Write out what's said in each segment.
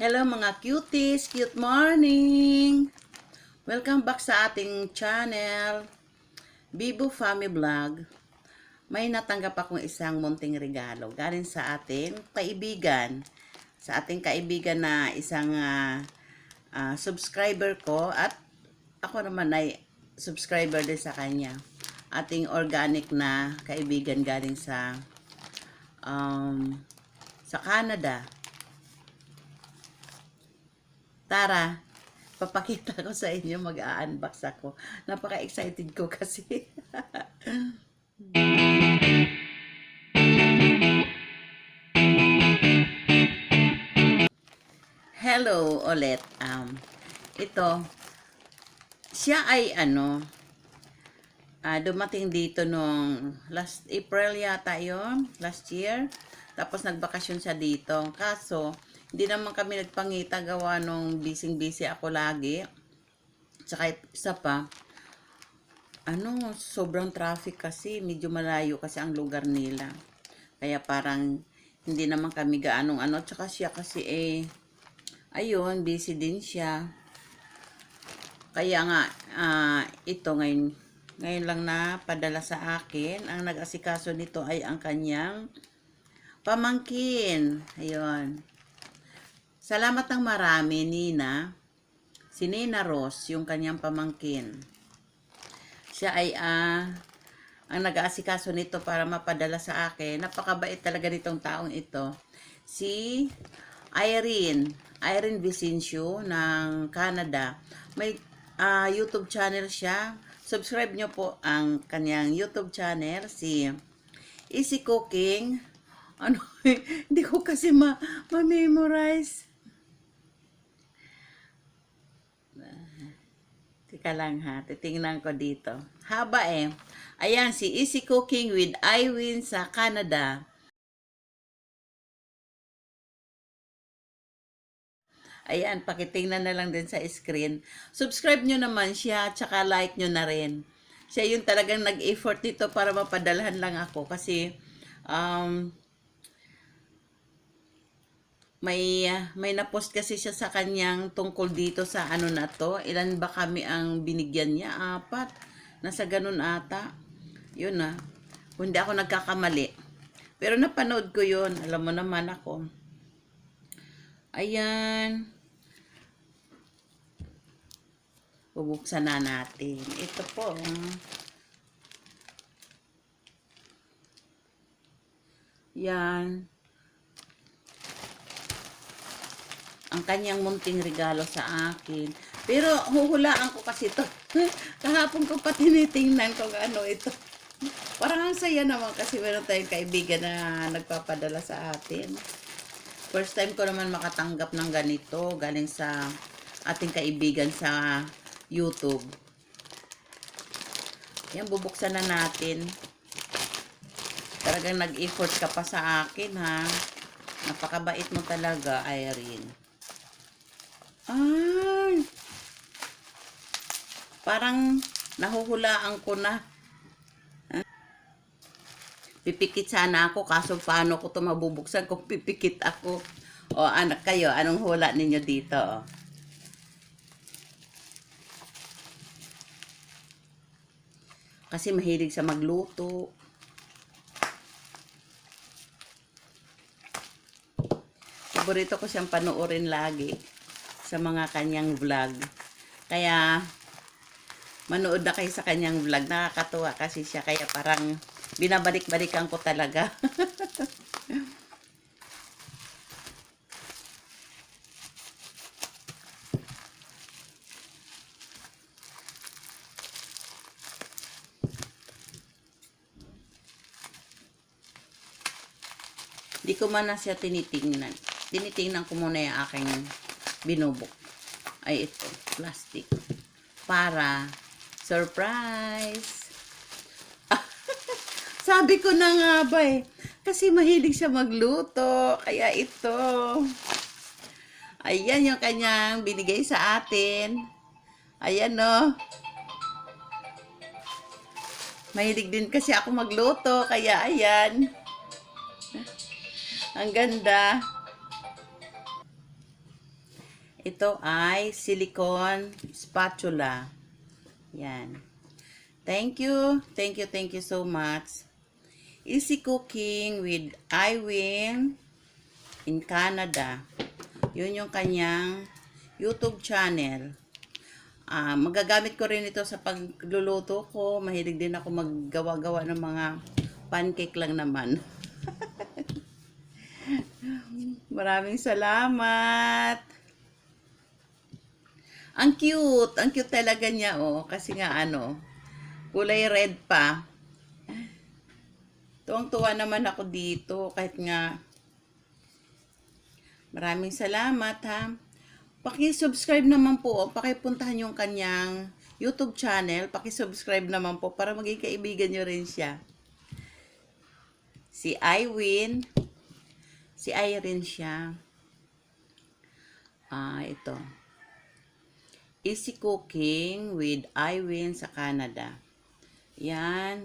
Hello mga cuties, cute morning! Welcome back sa ating channel, Bibo Family Vlog. May natanggap akong isang munting regalo galing sa ating kaibigan. Sa ating kaibigan na isang ah, ah, subscriber ko at ako naman ay subscriber din sa kanya. Ating organic na kaibigan galing sa um, sa Canada. Tara, papakita ko sa inyo, mag-unbox ako. Napaka-excited ko kasi. Hello ulit. Um, ito, siya ay ano, ah, dumating dito nung last April yata yon last year. Tapos nagbakasyon siya dito. Kaso, hindi naman kami nagpangita gawa nung busy-busy ako lagi. Tsaka isa pa, ano, sobrang traffic kasi, medyo malayo kasi ang lugar nila. Kaya parang hindi naman kami gaanong ano, tsaka siya kasi eh, ayun, busy din siya. Kaya nga, ah, ito ngayon, ngayon lang na padala sa akin. Ang nag-asikaso nito ay ang kanyang pamangkin. Ayun. Salamat ng marami, Nina. Si Nina Ross, yung kanyang pamangkin. Siya ay ah, ang nag-aasikaso nito para mapadala sa akin. Napakabait talaga nitong taong ito. Si Irene, Irene Vicencio ng Canada. May ah, YouTube channel siya. Subscribe nyo po ang kanyang YouTube channel, si Easy Cooking. Ano, hindi ko kasi ma- ma-memorize. Teka lang ha, titingnan ko dito. Haba eh. Ayan, si Easy Cooking with Iwin sa Canada. Ayan, pakitingnan na lang din sa screen. Subscribe nyo naman siya, tsaka like nyo na rin. Siya yung talagang nag-effort dito para mapadalhan lang ako. Kasi, um, may may na-post kasi siya sa kanyang tungkol dito sa ano na to. Ilan ba kami ang binigyan niya? Apat. Nasa ganun ata. Yun na. Kung hindi ako nagkakamali. Pero napanood ko yun. Alam mo naman ako. Ayan. Bubuksan na natin. Ito po. Yan. Ang kanyang munting regalo sa akin. Pero huhulaan ko kasi to. Kahapon ko pa tinitingnan kung ano ito. Parang ang saya naman kasi meron tayong kaibigan na nagpapadala sa atin. First time ko naman makatanggap ng ganito galing sa ating kaibigan sa YouTube. Yan, bubuksan na natin. Talagang nag-effort ka pa sa akin, ha? Napakabait mo talaga, Irene. Ay. Parang nahuhulaan ko na. Ha? Pipikit sana ako, kaso paano ko ito mabubuksan kung pipikit ako. O anak kayo, anong hula ninyo dito? Kasi mahilig sa magluto. Paborito ko siyang panoorin lagi sa mga kanyang vlog. Kaya, manood na kayo sa kanyang vlog. Nakakatuwa kasi siya. Kaya parang binabalik-balikan ko talaga. Di ko man na siya tinitingnan. Tinitingnan ko muna yung aking binubok. Ay, ito. Plastic. Para surprise. Sabi ko na nga ba eh. Kasi mahilig siya magluto. Kaya ito. Ayan yung kanyang binigay sa atin. Ayan no. Mahilig din kasi ako magluto. Kaya ayan. Ang ganda. Ito ay silicone spatula. Yan. Thank you. Thank you, thank you so much. Easy Cooking with Iwin in Canada. Yun yung kanyang YouTube channel. Ah, magagamit ko rin ito sa pagluluto ko. Mahilig din ako maggawa-gawa ng mga pancake lang naman. Maraming salamat. Ang cute. Ang cute talaga niya, oh. Kasi nga, ano, kulay red pa. Tuwang-tuwa naman ako dito. Kahit nga, maraming salamat, ha. Paki-subscribe naman po. o Pakipuntahan yung kanyang YouTube channel. Paki-subscribe naman po para maging kaibigan nyo rin siya. Si Iwin. Si Irene siya. Ah, ito. Easy Cooking with Iwin sa Canada. Yan.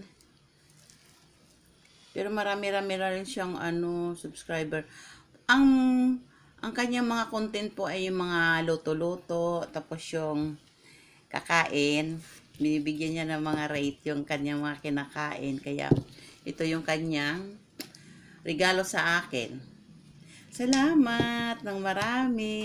Pero marami-rami na rin siyang ano, subscriber. Ang ang kanyang mga content po ay yung mga loto-loto, tapos yung kakain. Binibigyan niya ng mga rate yung kanyang mga kinakain. Kaya ito yung kanyang regalo sa akin. Salamat ng marami.